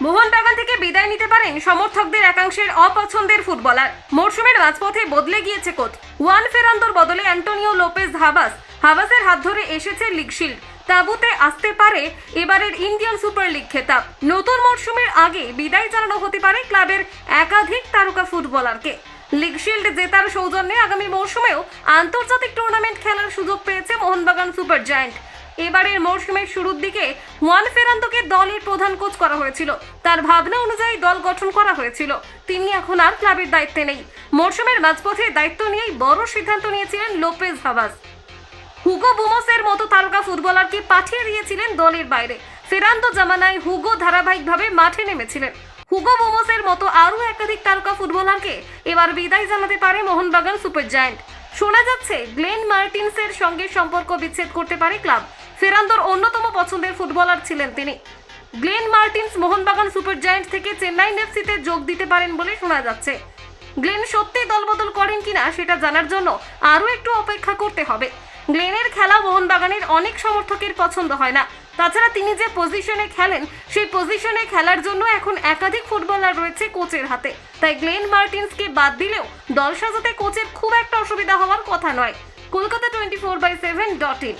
মোহনবাগান থেকে বিদায় নিতে পারেন সমর্থকদের একাংশের অপছন্দের ফুটবলার। মরশুমের মাঝপথে বদলে গিয়েছে কোচ। ওয়ান ফেরান্দোর বদলে অ্যান্টোনিও লোপেজ হাবাস হাবাসের হাত ধরে এসেছে লিগশিল্ড তাবুতে আসতে পারে এবারের ইন্ডিয়ান সুপার লিগ খেতাব। নতুন মরশুমের আগে বিদায় জানানো হতে পারে ক্লাবের একাধিক তারকা ফুটবলারকে। লিগশিল্ড জেতার সৌজন্যে আগামী মরশুমেও আন্তর্জাতিক টুর্নামেন্ট খেলার সুযোগ পেয়েছে মোহনবাগান সুপার জায়ান্ট। এবারের মরশুমের শুরুর দিকে ওয়ান ফেরান্তকে দলের প্রধান কোচ করা হয়েছিল। তার ভাবনা অনুযায়ী দল গঠন করা হয়েছিল। তিনি এখন আর ক্লাবের দায়িত্বে নেই। মরশুমের মাঝপথে দায়িত্ব নিয়েই বড় সিদ্ধান্ত নিয়েছিলেন লোপেজ হাবাস হুগো বুমসের মতো তারকা ফুটবলারকে পাঠিয়ে দিয়েছিলেন দলের বাইরে। ফেরান্দো জামানায় হুগো ধারাবাহিকভাবে মাঠে নেমেছিলেন। হুগো বুমসের মতো আরও একাধিক তারকা ফুটবলারকে এবার বিদায় জানাতে পারে মোহনবাগান সুপার জায়ান্ট। শোনা যাচ্ছে, গ্লেন মার্টিনসের সঙ্গে সম্পর্ক বিচ্ছেদ করতে পারে ক্লাব। ফেরান্দোর অন্যতম পছন্দের ফুটবলার ছিলেন তিনি। গ্লেন মার্টিনস মোহনবাগান সুপার জায়ান্ট থেকে চেন্নাই এফসিতে যোগ দিতে পারেন বলে শোনা যাচ্ছে। গ্লেন সত্যি দলবদল করেন কিনা সেটা জানার জন্য আরও একটু অপেক্ষা করতে হবে। গ্লেনের খেলা মোহনবাগানের অনেক সমর্থকের পছন্দ হয় না। তাছাড়া তিনি যে পজিশনে খেলেন, সেই পজিশনে খেলার জন্য এখন একাধিক ফুটবলার রয়েছে কোচের হাতে। তাই গ্লেন মার্টিন্সকে বাদ দিলেও দল সাজাতে কোচের খুব একটা অসুবিধা হওয়ার কথা নয়। Kolkata twenty four by seven dot in.